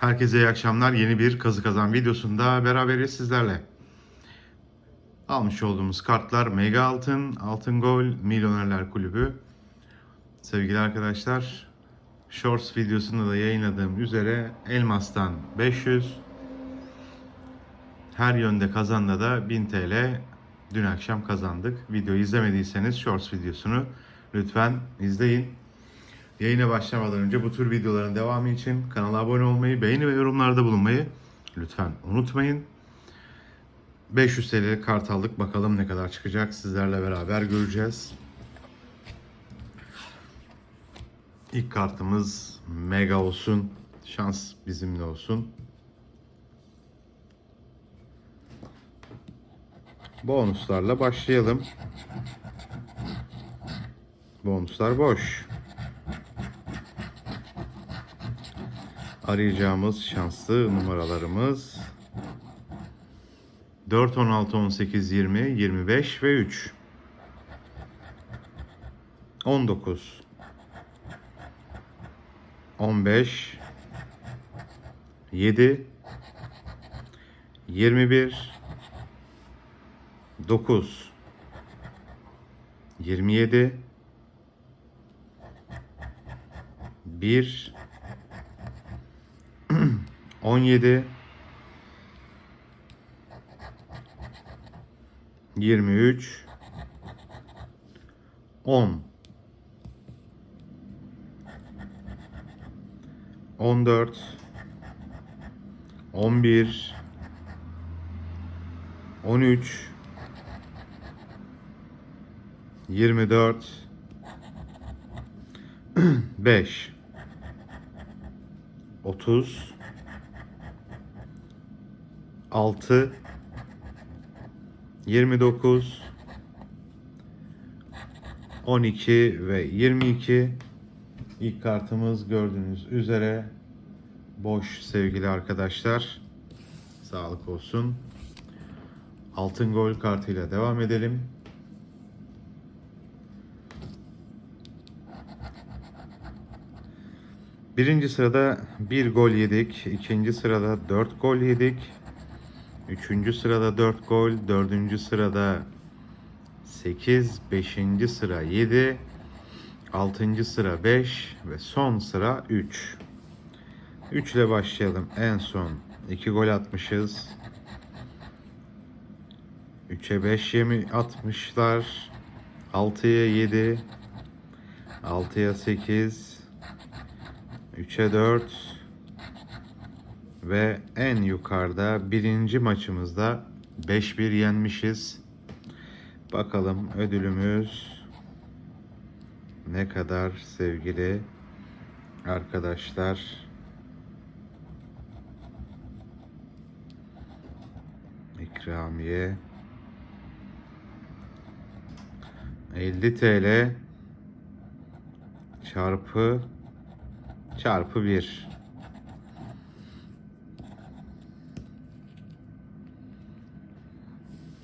Herkese iyi akşamlar. Yeni bir kazı kazan videosunda beraberiz sizlerle. Almış olduğumuz kartlar Mega Altın, Altın Gol, Milyonerler Kulübü. Sevgili arkadaşlar, Shorts videosunda da yayınladığım üzere Elmas'tan 500, her yönde kazanda da 1000 TL dün akşam kazandık. Videoyu izlemediyseniz Shorts videosunu lütfen izleyin. Yayına başlamadan önce bu tür videoların devamı için kanala abone olmayı, beğeni ve yorumlarda bulunmayı lütfen unutmayın. 500 TL kart aldık. Bakalım ne kadar çıkacak. Sizlerle beraber göreceğiz. İlk kartımız mega olsun. Şans bizimle olsun. Bonuslarla başlayalım. Bonuslar boş. Arayacağımız şanslı numaralarımız 4, 16, 18, 20, 25 ve 3. 19 15 7 21 9 27 1 17 23 10 14 11 13 24 5 30 6 29 12 ve 22 ilk kartımız gördüğünüz üzere boş sevgili arkadaşlar. Sağlık olsun. Altın gol kartıyla devam edelim. Birinci sırada bir gol yedik. ikinci sırada dört gol yedik. Üçüncü sırada dört gol. Dördüncü sırada sekiz. Beşinci sıra yedi. Altıncı sıra beş. Ve son sıra üç. Üç ile başlayalım. En son iki gol atmışız. Üçe beş yemi atmışlar. Altıya yedi. Altıya sekiz. 3'e 4 ve en yukarıda birinci maçımızda 5-1 yenmişiz. Bakalım ödülümüz ne kadar sevgili arkadaşlar. İkramiye 50 TL çarpı çarpı 1.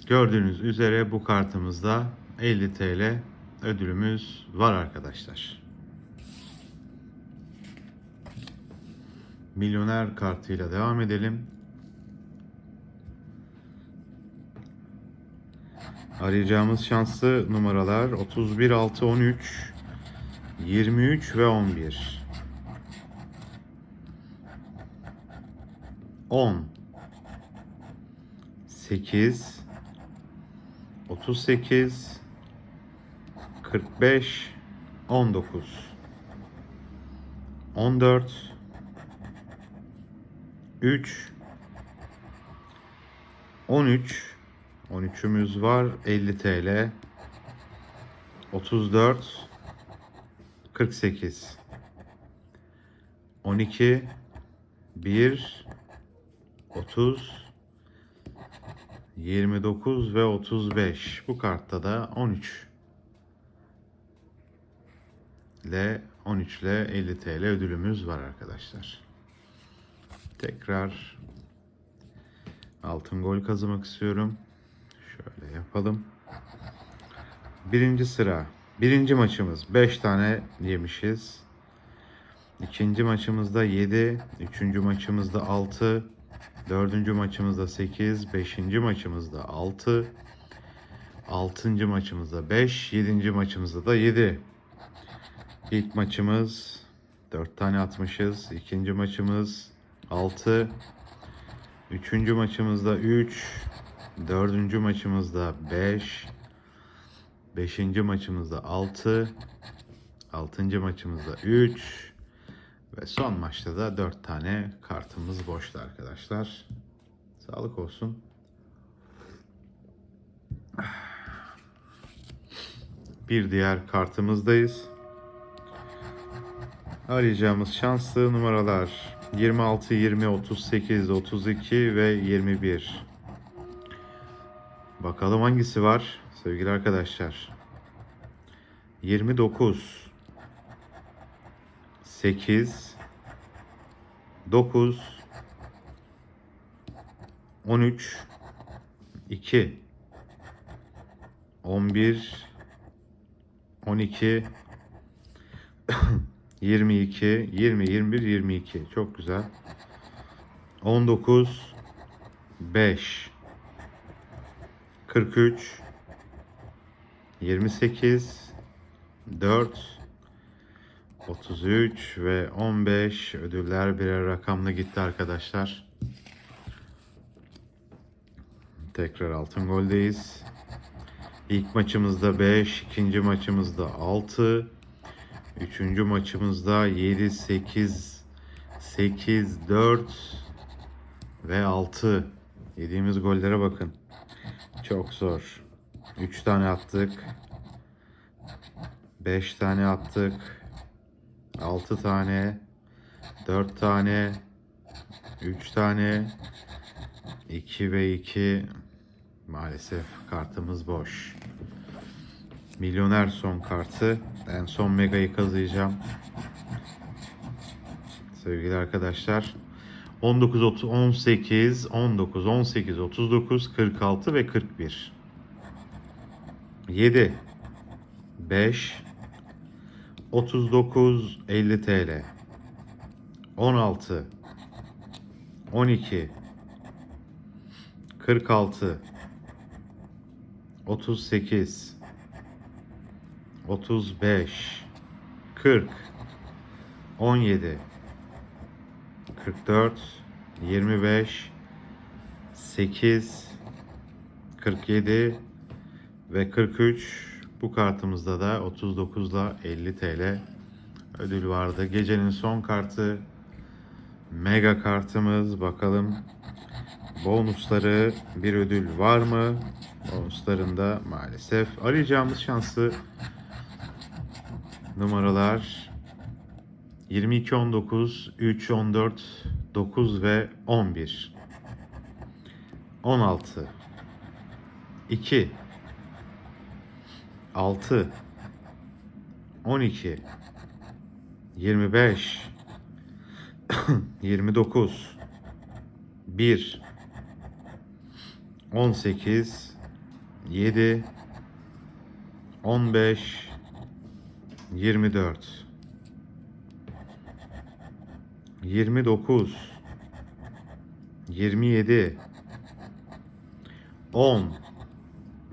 Gördüğünüz üzere bu kartımızda 50 TL ödülümüz var arkadaşlar. Milyoner kartıyla devam edelim. Arayacağımız şanslı numaralar 31 6 13 23 ve 11. 10 8 38 45 19 14 3 13 13'ümüz var 50 TL. 34 48 12 1 30 29 ve 35 bu kartta da 13 ile 13 ile 50 TL ödülümüz var arkadaşlar. Tekrar altın gol kazanmak istiyorum. Şöyle yapalım. Birinci sıra. Birinci maçımız. 5 tane yemişiz. İkinci maçımızda 7, üçüncü maçımızda 6, dördüncü maçımızda 8, beşinci maçımızda 6, altıncı maçımızda 5, yedinci maçımızda da 7. İlk maçımız 4 tane atmışız. İkinci maçımız 6. Üçüncü maçımızda 3. Dördüncü maçımızda 5. Beşinci maçımızda 6. Altıncı maçımızda 3. Ve son maçta da 4 tane kartımız boştu arkadaşlar. Sağlık olsun. Bir diğer kartımızdayız. Arayacağımız şanslı numaralar 26, 20, 38, 32 ve 21. Bakalım hangisi var sevgili arkadaşlar. 29 8 9 13 2 11 12 22 20 21 22 çok güzel. 19 5 43 28 4 33 ve 15 ödüller birer rakamla gitti arkadaşlar. Tekrar altın goldeyiz. İlk maçımızda 5, ikinci maçımızda 6, üçüncü maçımızda 7, 8, 8, 4 ve 6. Yediğimiz gollere bakın. Çok zor. 3 tane attık. 5 tane attık. 6 tane. 4 tane. 3 tane. 2 ve 2. Maalesef kartımız boş. Milyoner son kartı. En son megayı kazıyacağım. Sevgili arkadaşlar. 19, 30, 18, 19, 18, 39, 46 ve 41. 7, 5, 39, 50 TL. 16, 12, 46, 38, 35, 40, 17, 44, 25, 8, 47 ve 43. Bu kartımızda da 39 ile 50 TL ödül vardı. Gecenin son kartı mega kartımız. Bakalım bonusları bir ödül var mı? Bonuslarında maalesef arayacağımız şanslı numaralar 22, 19, 3, 14, 9 ve 11. 16, 2, 6, 12, 25, 29, 1, 18, 7, 15, 24. 29 27 10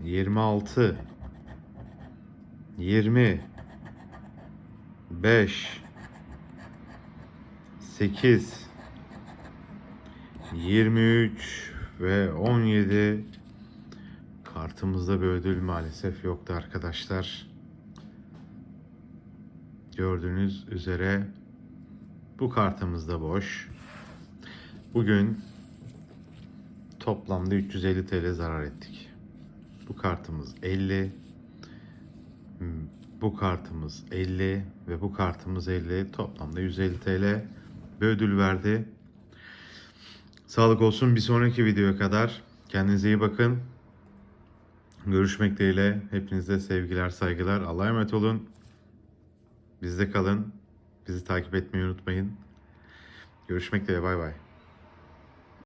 26 20 5 8 23 ve 17 kartımızda bir ödül maalesef yoktu arkadaşlar. Gördüğünüz üzere bu kartımız da boş. Bugün toplamda 350 TL zarar ettik. Bu kartımız 50. Bu kartımız 50 ve bu kartımız 50. Toplamda 150 TL bir ödül verdi. Sağlık olsun bir sonraki videoya kadar. Kendinize iyi bakın. Görüşmek dileğiyle. Hepinize sevgiler, saygılar. Allah'a emanet olun. Bizde kalın. Bizi takip etmeyi unutmayın. Görüşmek dileğiyle. Bay bay.